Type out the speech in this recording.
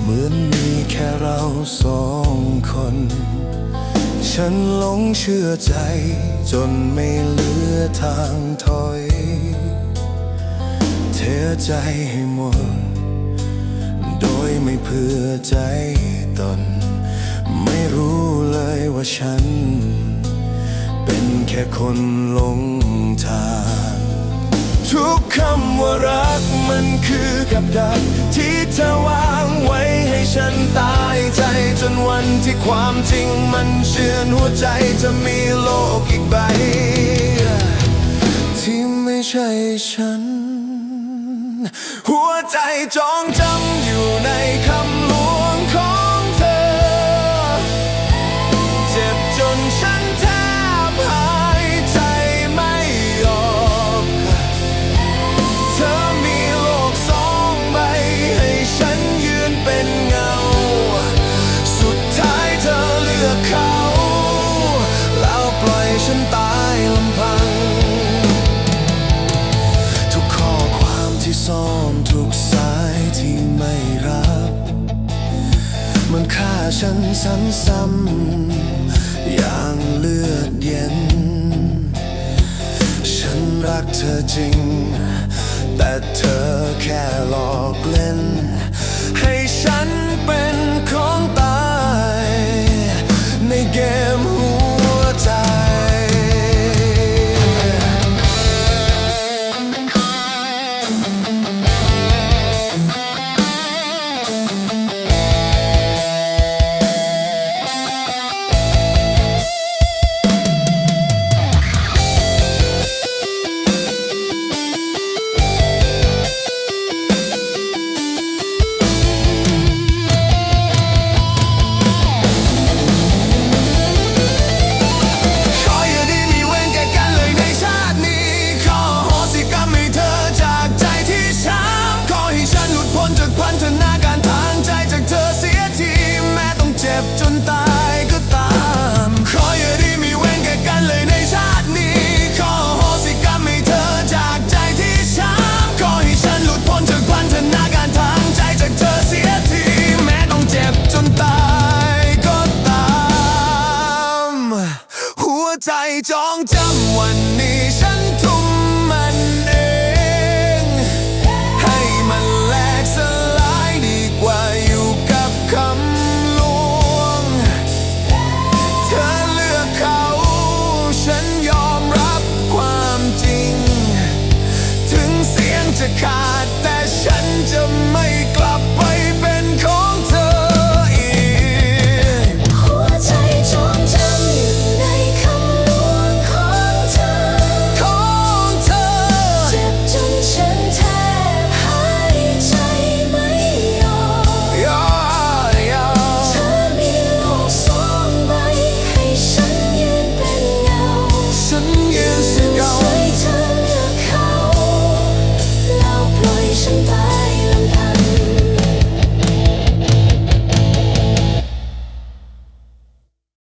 เหมือนมีแค่เราสองคน ฉันหลงเชื่อใจ จนไม่เหลือทางถอย เทใจให้หมด โดยไม่เพื่อใจตน ไม่รู้เลยว่าฉัน เป็นแค่คนหลงทาง คำว่ารักมันคือกับดัก ที่เธอวางไว้ให้ฉันตายใจ จนวันที่ความจริงมันเชื่อนหัวใจจะมีโลกอีกใบ ที่ไม่ใช่ฉัน หัวใจจองจำอยู่ในคำ ซ้ำๆอย่างเลือดเย็น ฉันรักเธอจริง แต่เธอแค่หลอกเล่น ให้ฉันเป็น ใจจองจำวันนี้ฉันทุ่มมันเอง ให้มันแหลกสลายดีกว่าอยู่กับคำลวง เธอเลือกเขา ฉันยอมรับความจริง ถึงเสียงจะขาด